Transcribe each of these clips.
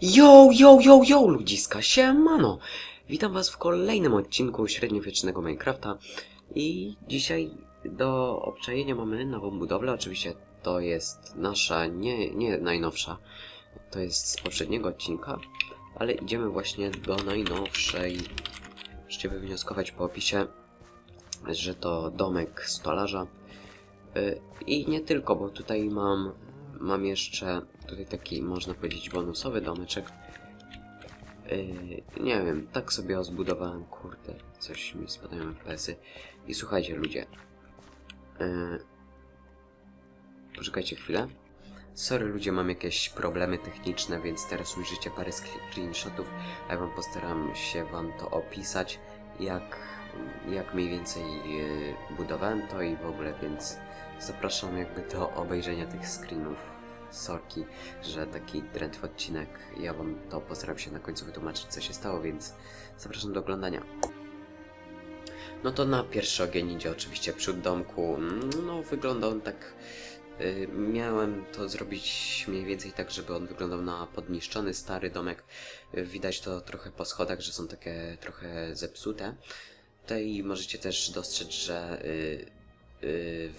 Yo, yo, yo, yo, ludziska, siemano! Witam was w kolejnym odcinku średniowiecznego Minecrafta i dzisiaj do obczajenia mamy nową budowlę, oczywiście to jest nasza, nie, nie najnowsza, to jest z poprzedniego odcinka, ale idziemy właśnie do najnowszej. Możecie wywnioskować po opisie, że to domek stolarza Y, i nie tylko, bo tutaj mam mam jeszcze tutaj taki, można powiedzieć, bonusowy domeczek. Yy, nie wiem, tak sobie zbudowałem, kurde, coś mi spadają FPS-y. I słuchajcie, ludzie. Yy, poczekajcie chwilę. Sorry ludzie, mam jakieś problemy techniczne, więc teraz ujrzycie parę screenshotów, a ja wam postaram się wam to opisać, jak, jak mniej więcej yy, budowałem to i w ogóle, więc zapraszam jakby do obejrzenia tych screenów. Sorki, że taki drętwy odcinek, ja wam to postaram się na końcu wytłumaczyć co się stało, więc zapraszam do oglądania. No to na pierwszy ogień idzie oczywiście przód domku, no wygląda on tak Y, Miałem to zrobić mniej więcej tak, żeby on wyglądał na podniszczony, stary domek. Widać to trochę po schodach, że są takie trochę zepsute. Tutaj możecie też dostrzec, że y,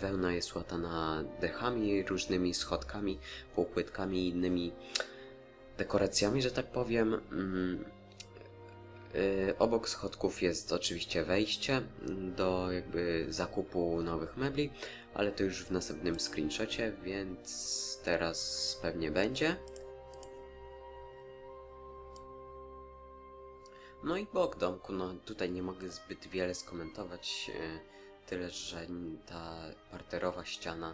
wełna jest łatana dechami, różnymi schodkami, półpłytkami i innymi dekoracjami, że tak powiem. Mm, y, Obok schodków jest oczywiście wejście do jakby zakupu nowych mebli, ale to już w następnym screenshocie, więc teraz pewnie będzie. No i bok domku, no tutaj nie mogę zbyt wiele skomentować, e, tyle że ta parterowa ściana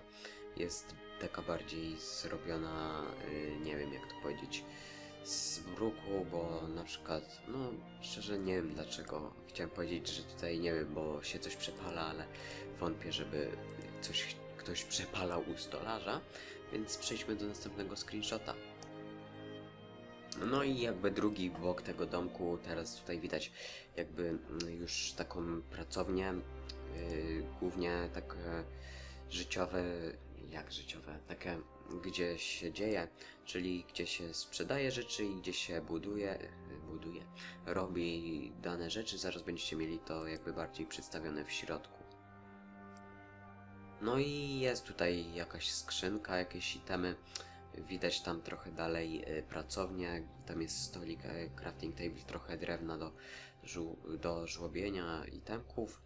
jest taka bardziej zrobiona, e, nie wiem jak to powiedzieć, z bruku, bo na przykład, no szczerze nie wiem dlaczego, chciałem powiedzieć, że tutaj nie wiem, bo się coś przepala, ale wątpię, żeby coś ktoś przepalał u stolarza, więc przejdźmy do następnego screenshota. No i jakby drugi bok tego domku, teraz tutaj widać jakby mm, już taką pracownię, głównie takie życiowe, jak życiowe, takie gdzie się dzieje, czyli gdzie się sprzedaje rzeczy i gdzie się buduje, yy, buduje, robi dane rzeczy, zaraz będziecie mieli to jakby bardziej przedstawione w środku. No i jest tutaj jakaś skrzynka, jakieś itemy. Widać tam trochę dalej y, pracownię, tam jest stolik, y, crafting table, trochę drewna do, żu do żłobienia itemków,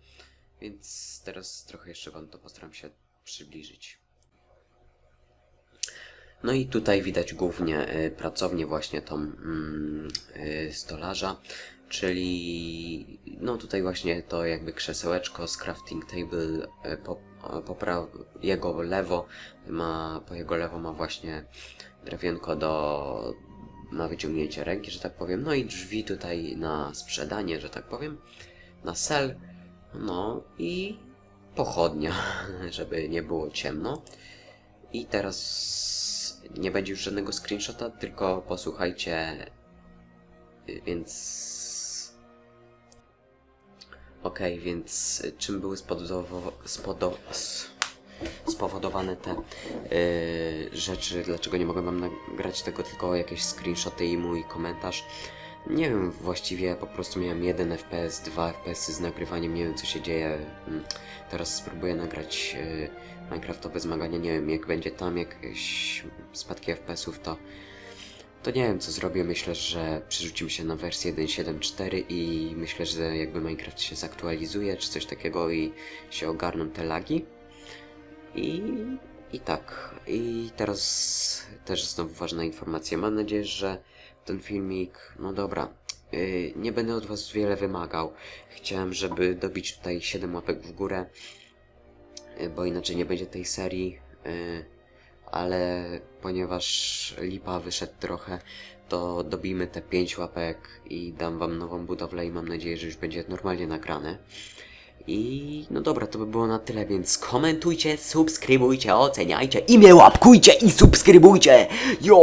więc teraz trochę jeszcze wam to postaram się przybliżyć. No i tutaj widać głównie y, pracownię właśnie tą mm, y, stolarza, czyli no tutaj właśnie to jakby krzesełeczko z crafting table y, po, po jego lewo ma, po jego lewo ma właśnie drewienko do na wyciągnięcie ręki, że tak powiem, no i drzwi tutaj na sprzedanie, że tak powiem, na sel, no i pochodnia, żeby nie było ciemno. I teraz nie będzie już żadnego screenshota, tylko posłuchajcie. Y, Więc. Okej, więc czym były spodo- spowodowane te y, rzeczy? Dlaczego nie mogłem wam nagrać tego, tylko jakieś screenshoty i mój komentarz? Nie wiem, właściwie po prostu miałem 1 FPS, 2 FPS z nagrywaniem, nie wiem co się dzieje. Mm, Teraz spróbuję nagrać y, Minecraftowe zmagania, nie wiem jak będzie tam jakieś spadki FPS-ów, to to nie wiem co zrobię, myślę, że przerzucimy się na wersję 1.7.4 i myślę, że jakby Minecraft się zaktualizuje czy coś takiego i się ogarną te lagi. I, i tak. I teraz też znowu ważna informacja. Mam nadzieję, że ten filmik, no dobra, yy, nie będę od was wiele wymagał. Chciałem, żeby dobić tutaj 7 łapek w górę, yy, bo inaczej nie będzie tej serii. Yy, ale ponieważ lipa wyszedł trochę, to dobijmy te 5 łapek i dam wam nową budowlę i mam nadzieję, że już będzie normalnie nagrane. I no dobra, to by było na tyle, więc komentujcie, subskrybujcie, oceniajcie i mnie łapkujcie i subskrybujcie! Yo,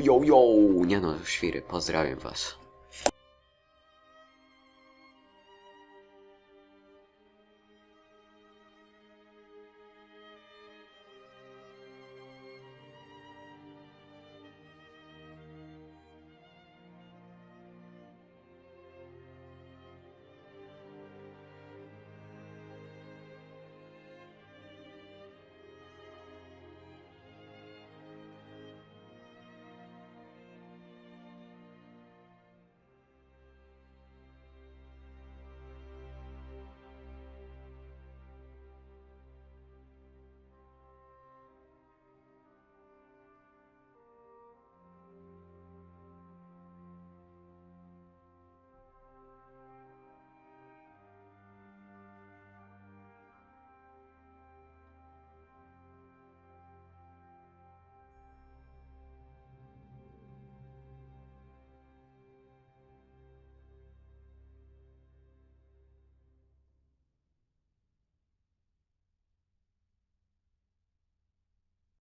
yo, yo! Nie no, świry, pozdrawiam was.